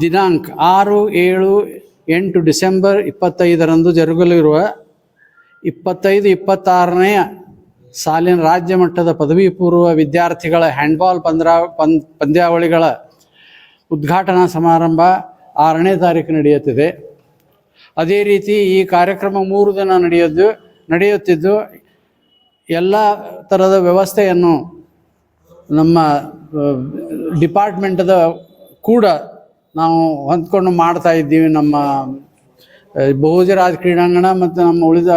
ದಿನಾಂಕ ಆರು ಏಳು ಎಂಟು ಡಿಸೆಂಬರ್ ಇಪ್ಪತ್ತೈದರಂದು ಜರುಗಲಿರುವ ಇಪ್ಪತ್ತೈದು ಇಪ್ಪತ್ತಾರನೆಯ ಸಾಲಿನ ರಾಜ್ಯ ಮಟ್ಟದ ಪದವಿ ಪೂರ್ವ ವಿದ್ಯಾರ್ಥಿಗಳ ಹ್ಯಾಂಡ್ಬಾಲ್ ಪಂದ್ರಾ ಪಂದ್ ಪಂದ್ಯಾವಳಿಗಳ ಉದ್ಘಾಟನಾ ಸಮಾರಂಭ ಆರನೇ ತಾರೀಕು ನಡೆಯುತ್ತಿದೆ. ಅದೇ ರೀತಿ ಈ ಕಾರ್ಯಕ್ರಮ ಮೂರು ದಿನ ನಡೆಯೋದು ನಡೆಯುತ್ತಿದ್ದು ಎಲ್ಲ ಥರದ ವ್ಯವಸ್ಥೆಯನ್ನು ನಮ್ಮ ಡಿಪಾರ್ಟ್ಮೆಂಟದ ಕೂಡ ನಾವು ಹೊಂದ್ಕೊಂಡು ಮಾಡ್ತಾ ಇದ್ದೀವಿ ನಮ್ಮ ಬಹುಜರಾಜ್ ಕ್ರೀಡಾಂಗಣ ಮತ್ತು ನಮ್ಮ ಉಳಿದ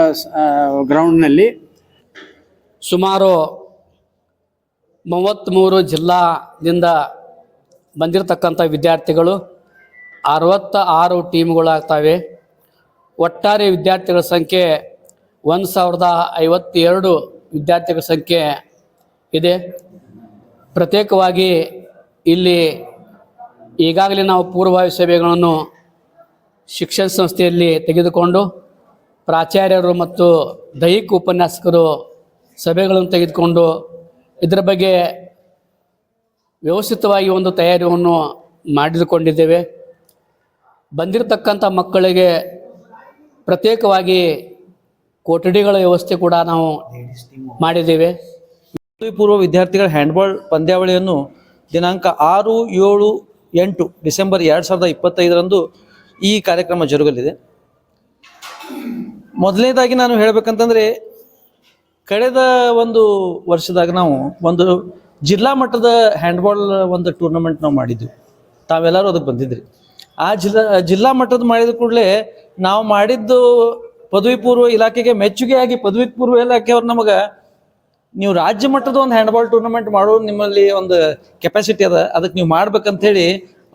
ಗ್ರೌಂಡ್ನಲ್ಲಿ. ಸುಮಾರು ಮೂವತ್ತ್ಮೂರು ಜಿಲ್ಲಾದಿಂದ ಬಂದಿರತಕ್ಕಂಥ ವಿದ್ಯಾರ್ಥಿಗಳು ಅರವತ್ತ ಆರು ಟೀಮ್ಗಳಾಗ್ತವೆ. ಒಟ್ಟಾರೆ ವಿದ್ಯಾರ್ಥಿಗಳ ಸಂಖ್ಯೆ ಒಂದು ಸಾವಿರದ ಐವತ್ತೆರಡು ವಿದ್ಯಾರ್ಥಿಗಳ ಸಂಖ್ಯೆ ಇದೆ. ಪ್ರತ್ಯೇಕವಾಗಿ ಇಲ್ಲಿ ಈಗಾಗಲೇ ನಾವು ಪೂರ್ವಭಾವಿ ಸಭೆಗಳನ್ನು ಶಿಕ್ಷಣ ಸಂಸ್ಥೆಯಲ್ಲಿ ತೆಗೆದುಕೊಂಡು ಪ್ರಾಚಾರ್ಯರು ಮತ್ತು ದೈಹಿಕ ಉಪನ್ಯಾಸಕರು ಸಭೆಗಳನ್ನು ತೆಗೆದುಕೊಂಡು ಇದರ ಬಗ್ಗೆ ವ್ಯವಸ್ಥಿತವಾಗಿ ಒಂದು ತಯಾರಿಯನ್ನು ಮಾಡಿದುಕೊಂಡಿದ್ದೇವೆ. ಬಂದಿರತಕ್ಕಂಥ ಮಕ್ಕಳಿಗೆ ಪ್ರತ್ಯೇಕವಾಗಿ ಕೊಠಡಿಗಳ ವ್ಯವಸ್ಥೆ ಕೂಡ ನಾವು ಮಾಡಿದ್ದೇವೆ. ಪೂರ್ವ ವಿದ್ಯಾರ್ಥಿಗಳ ಹ್ಯಾಂಡ್ಬಾಲ್ ಪಂದ್ಯಾವಳಿಯನ್ನು ದಿನಾಂಕ ಆರು ಏಳು ಎಂಟು ಡಿಸೆಂಬರ್ ಎರಡು ಸಾವಿರದ ಇಪ್ಪತ್ತೈದರಂದು ಈ ಕಾರ್ಯಕ್ರಮ ಜರುಗಲಿದೆ. ಮೊದಲನೇದಾಗಿ ನಾನು ಹೇಳಬೇಕಂತಂದರೆ, ಕಳೆದ ಒಂದು ವರ್ಷದಾಗ ನಾವು ಒಂದು ಜಿಲ್ಲಾ ಮಟ್ಟದ ಹ್ಯಾಂಡ್ಬಾಲ್ ಒಂದು ಟೂರ್ನಮೆಂಟ್ ನಾವು ಮಾಡಿದ್ವಿ. ತಾವೆಲ್ಲರೂ ಅದಕ್ಕೆ ಬಂದಿದ್ರಿ. ಆ ಜಿಲ್ಲಾ ಜಿಲ್ಲಾ ಮಟ್ಟದ ಮಾಡಿದ ಕೂಡಲೇ ನಾವು ಮಾಡಿದ್ದು ಪದವಿ ಪೂರ್ವ ಇಲಾಖೆಗೆ ಮೆಚ್ಚುಗೆಯಾಗಿ ಪದವಿ ಪೂರ್ವ ಇಲಾಖೆಯವ್ರು ನಮಗೆ ನೀವು ರಾಜ್ಯ ಮಟ್ಟದ ಒಂದು ಹ್ಯಾಂಡ್ಬಾಲ್ ಟೂರ್ನಮೆಂಟ್ ಮಾಡೋ ನಿಮ್ಮಲ್ಲಿ ಒಂದು ಕೆಪಾಸಿಟಿ ಅದ ಅದಕ್ಕೆ ನೀವು ಮಾಡ್ಬೇಕಂತ ಹೇಳಿ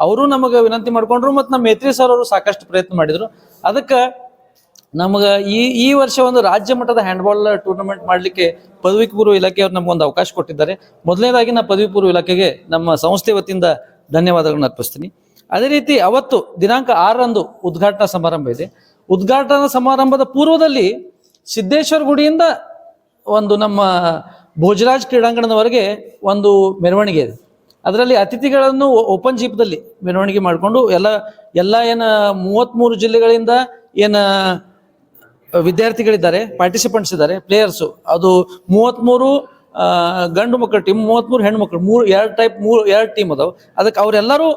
ಅವರು ನಮಗೆ ವಿನಂತಿ ಮಾಡ್ಕೊಂಡ್ರು ಮತ್ತು ನಮ್ಮ ಮೇತ್ರಿ ಸರ್ ಅವರು ಸಾಕಷ್ಟು ಪ್ರಯತ್ನ ಮಾಡಿದ್ರು. ಅದಕ್ಕೆ ನಮಗೆ ಈ ಈ ವರ್ಷ ಒಂದು ರಾಜ್ಯ ಮಟ್ಟದ ಹ್ಯಾಂಡ್ಬಾಲ್ ಟೂರ್ನಮೆಂಟ್ ಮಾಡಲಿಕ್ಕೆ ಪದವಿ ಪೂರ್ವ ಇಲಾಖೆಯವರು ನಮಗೊಂದು ಅವಕಾಶ ಕೊಟ್ಟಿದ್ದಾರೆ. ಮೊದಲನೇದಾಗಿ ನಾ ಪದವಿ ಪೂರ್ವ ಇಲಾಖೆಗೆ ನಮ್ಮ ಸಂಸ್ಥೆ ವತಿಯಿಂದ ಧನ್ಯವಾದಗಳನ್ನ ಅರ್ಪಿಸ್ತೀನಿ. ಅದೇ ರೀತಿ ಅವತ್ತು ದಿನಾಂಕ ಆರರಂದು ಉದ್ಘಾಟನಾ ಸಮಾರಂಭ ಇದೆ. ಉದ್ಘಾಟನಾ ಸಮಾರಂಭದ ಪೂರ್ವದಲ್ಲಿ ಸಿದ್ದೇಶ್ವರ ಗುಡಿಯಿಂದ ಒಂದು ನಮ್ಮ ಭೋಜರಾಜ್ ಕ್ರೀಡಾಂಗಣದವರೆಗೆ ಒಂದು ಮೆರವಣಿಗೆ ಇದೆ. ಅದರಲ್ಲಿ ಅತಿಥಿಗಳನ್ನು ಓಪನ್ ಜೀಪ್ದಲ್ಲಿ ಮೆರವಣಿಗೆ ಮಾಡಿಕೊಂಡು ಎಲ್ಲ ಎಲ್ಲ ಏನ ಮೂವತ್ತ್ಮೂರು ಜಿಲ್ಲೆಗಳಿಂದ ಏನ ವಿದ್ಯಾರ್ಥಿಗಳಿದ್ದಾರೆ ಪಾರ್ಟಿಸಿಪೆಂಟ್ಸ್ ಇದ್ದಾರೆ ಪ್ಲೇಯರ್ಸು ಅದು ಮೂವತ್ತ್ಮೂರು ಗಂಡು ಮಕ್ಕಳ ಟೀಮ್ ಮೂವತ್ತ್ಮೂರು ಹೆಣ್ಣು ಮಕ್ಕಳು ಮೂರು, ಎರಡು ಟೈಪ್ ಮೂರು, ಎರಡು ಟೀಮ್ ಅದಾವೆ. ಅದಕ್ಕೆ ಅವರೆಲ್ಲರೂ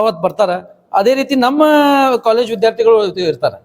ಅವತ್ತು ಬರ್ತಾರೆ. ಅದೇ ರೀತಿ ನಮ್ಮ ಕಾಲೇಜ್ ವಿದ್ಯಾರ್ಥಿಗಳು ಇರ್ತಾರೆ.